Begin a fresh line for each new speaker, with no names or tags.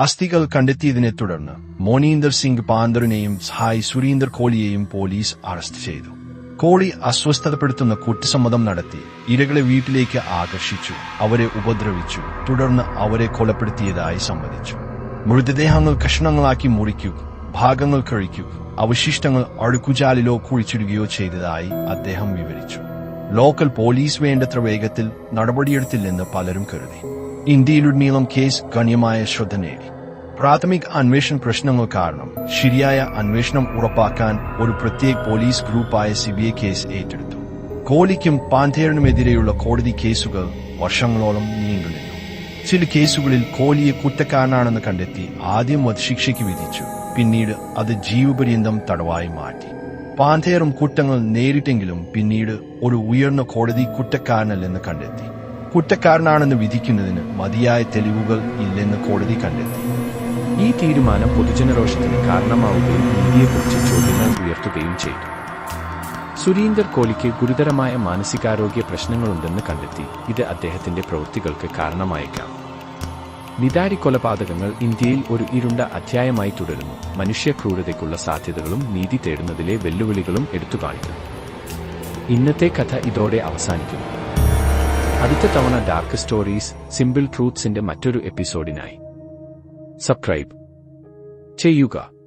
അസ്ഥികൾ കണ്ടെത്തിയതിനെ തുടർന്ന് മോനീന്ദർ സിംഗ് പാന്തറിനെയും സഹായ് സുരീന്ദർ കോഹ്ലിയെയും പോലീസ് അറസ്റ്റ് ചെയ്തു. കോഹ്ലി അസ്വസ്ഥതപ്പെടുത്തുന്ന കുറ്റസമ്മതം നടത്തി ഇരകളെ വീട്ടിലേക്ക് ആകർഷിച്ചു അവരെ ഉപദ്രവിച്ചു തുടർന്ന് അവരെ കൊലപ്പെടുത്തിയതായി സമ്മതിച്ചു. മൃതദേഹങ്ങൾ കഷ്ണങ്ങളാക്കി മുറിക്കുക ഭാഗങ്ങൾ കഴിക്കുക അവശിഷ്ടങ്ങൾ അഴുക്കുചാലിലോ കുഴിച്ചിടുകയോ ചെയ്തതായി അദ്ദേഹം വിവരിച്ചു. ലോക്കൽ പോലീസ് വേണ്ടത്ര വേഗത്തിൽ നടപടിയെടുത്തില്ലെന്ന് പലരും കരുതി. ഇന്ത്യയിലുടനീളം കേസ് ഗണ്യമായ ശ്രദ്ധ നേടി. പ്രാഥമിക അന്വേഷണ പ്രശ്നങ്ങൾ കാരണം ശരിയായ അന്വേഷണം ഉറപ്പാക്കാൻ ഒരു പ്രത്യേക പോലീസ് ഗ്രൂപ്പായ സി ബി ഐ കേസ് ഏറ്റെടുത്തു. കോഹ്ലിക്കും പാന്തേറിനുമെതിരെയുള്ള കോടതി കേസുകൾ വർഷങ്ങളോളം നീണ്ടുനിന്നു ചില കേസുകളിൽ കോഹ്ലിയെ കുറ്റക്കാരനാണെന്ന് കണ്ടെത്തി ആദ്യം വധശിക്ഷയ്ക്ക് വിധിച്ചു. പിന്നീട് അത് ജീവപര്യന്തം തടവായി മാറ്റി. പാന്തേറും കുറ്റങ്ങൾ നേരിട്ടെങ്കിലും പിന്നീട് ഒരു ഉയർന്ന കോടതി കുറ്റക്കാരനല്ലെന്ന് കണ്ടെത്തി. കുറ്റക്കാരനാണെന്ന് വിധിക്കുന്നതിന് മതിയായ തെളിവുകൾ ഇല്ലെന്ന് കോടതി കണ്ടെത്തി.
ഈ തീരുമാനം പൊതുജനരോഷത്തിന് കാരണമാവുകയും നീതിയെക്കുറിച്ച് ചോദ്യങ്ങൾ ഉയർത്തുകയും ചെയ്തു. സുരീന്ദർ കോലിക്ക് ഗുരുതരമായ മാനസികാരോഗ്യ പ്രശ്നങ്ങളുണ്ടെന്ന് കണ്ടെത്തി. ഇത് അദ്ദേഹത്തിന്റെ പ്രവൃത്തികൾക്ക് കാരണമായേക്കാം. നിതാരി കൊലപാതകങ്ങൾ ഇന്ത്യയിൽ ഒരു ഇരുണ്ട അധ്യായമായി തുടരുന്നു. മനുഷ്യ ക്രൂരതയ്ക്കുള്ള സാധ്യതകളും നീതി തേടുന്നതിലെ വെല്ലുവിളികളും എടുത്തുകാണിക്കുന്നു. ഇന്നത്തെ കഥ ഇതോടെ അവസാനിക്കുന്നു. അടുത്ത തവണ ഡാർക്ക് സ്റ്റോറീസ് സിമ്പിൾ ട്രൂത്ത്സിന്റെ മറ്റൊരു എപ്പിസോഡിനായി. സബ്സ്ക്രൈബ് ചെയ്യുക.